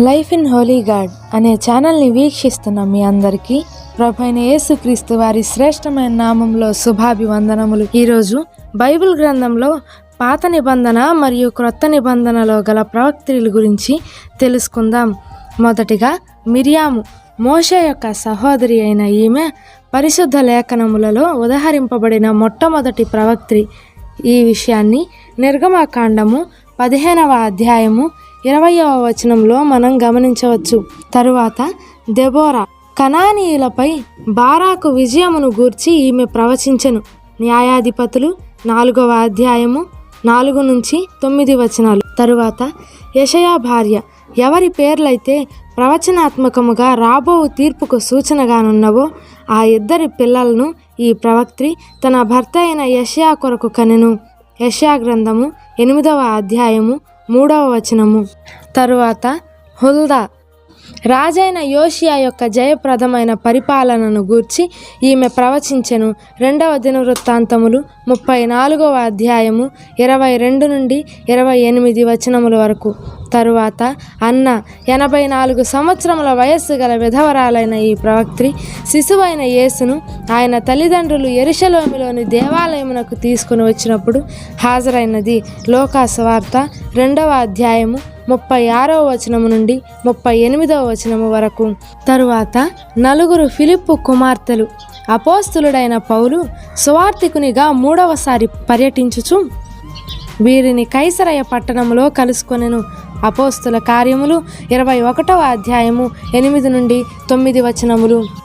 Life in Holi God అనే ఛానల్ని వీక్షిస్తున్న మీ అందరికీ ప్రభైన యేసుక్రీస్తు వారి శ్రేష్టమైన నామంలో శుభాభివందనములు. ఈరోజు బైబిల్ గ్రంథంలో పాత నిబంధన మరియు క్రొత్త నిబంధనలో గల ప్రవక్తుల గురించి తెలుసుకుందాం. మొదటిగా మిరియాము మోష యొక్క సహోదరి అయిన ఈమె పరిశుద్ధ లేఖనములలో ఉదహరింపబడిన మొట్టమొదటి ప్రవక్త్రి. ఈ విషయాన్ని నిర్గమకాండము పదిహేనవ అధ్యాయము ఇరవయవ వచనంలో మనం గమనించవచ్చు. తరువాత దెబోరా కనానీయులపై బారాకు విజయమును గూర్చి ఈమె ప్రవచించను. న్యాయాధిపతులు నాలుగవ అధ్యాయము నాలుగు నుంచి తొమ్మిది వచనాలు. తరువాత యషయా భార్య ఎవరి పేర్లైతే ప్రవచనాత్మకముగా రాబో తీర్పుకు సూచనగానున్నవో ఆ ఇద్దరి పిల్లలను ఈ ప్రవక్త్రి తన భర్త అయిన యషయా కొరకు కనెను. యషయా గ్రంథము ఎనిమిదవ అధ్యాయము మూడవ వచనము. తరువాత హుల్దా. రాజైన యోషియా యొక్క జయప్రదమైన పరిపాలనను గూర్చి ఈమె ప్రవచించెను. రెండవ దినవృత్తాంతములు ముప్పై నాలుగవ అధ్యాయము ఇరవై రెండు నుండి ఇరవై ఎనిమిది వచనముల వరకు. తరువాత అన్న ఎనభై నాలుగు సంవత్సరముల వయస్సు గల విధవరాలైన ఈ ప్రవక్త్రి శిశువైన యేసును ఆయన తల్లిదండ్రులు ఎరుషలోమిలోని దేవాలయమునకు తీసుకుని వచ్చినప్పుడు హాజరైనది లోకాసువార్త రెండవ అధ్యాయము ముప్పై ఆరవ వచనము నుండి ముప్పై ఎనిమిదవ వచనము వరకు. తరువాత నలుగురు ఫిలిప్పు కుమార్తెలు అపోస్తులుడైన పౌలు సువార్థికునిగా మూడవసారి పర్యటించుచు వీరిని కైసరయ పట్టణములో కలుసుకొనెను. అపోస్తుల కార్యములు ఇరవై ఒకటవ అధ్యాయము ఎనిమిది నుండి తొమ్మిది వచనములు.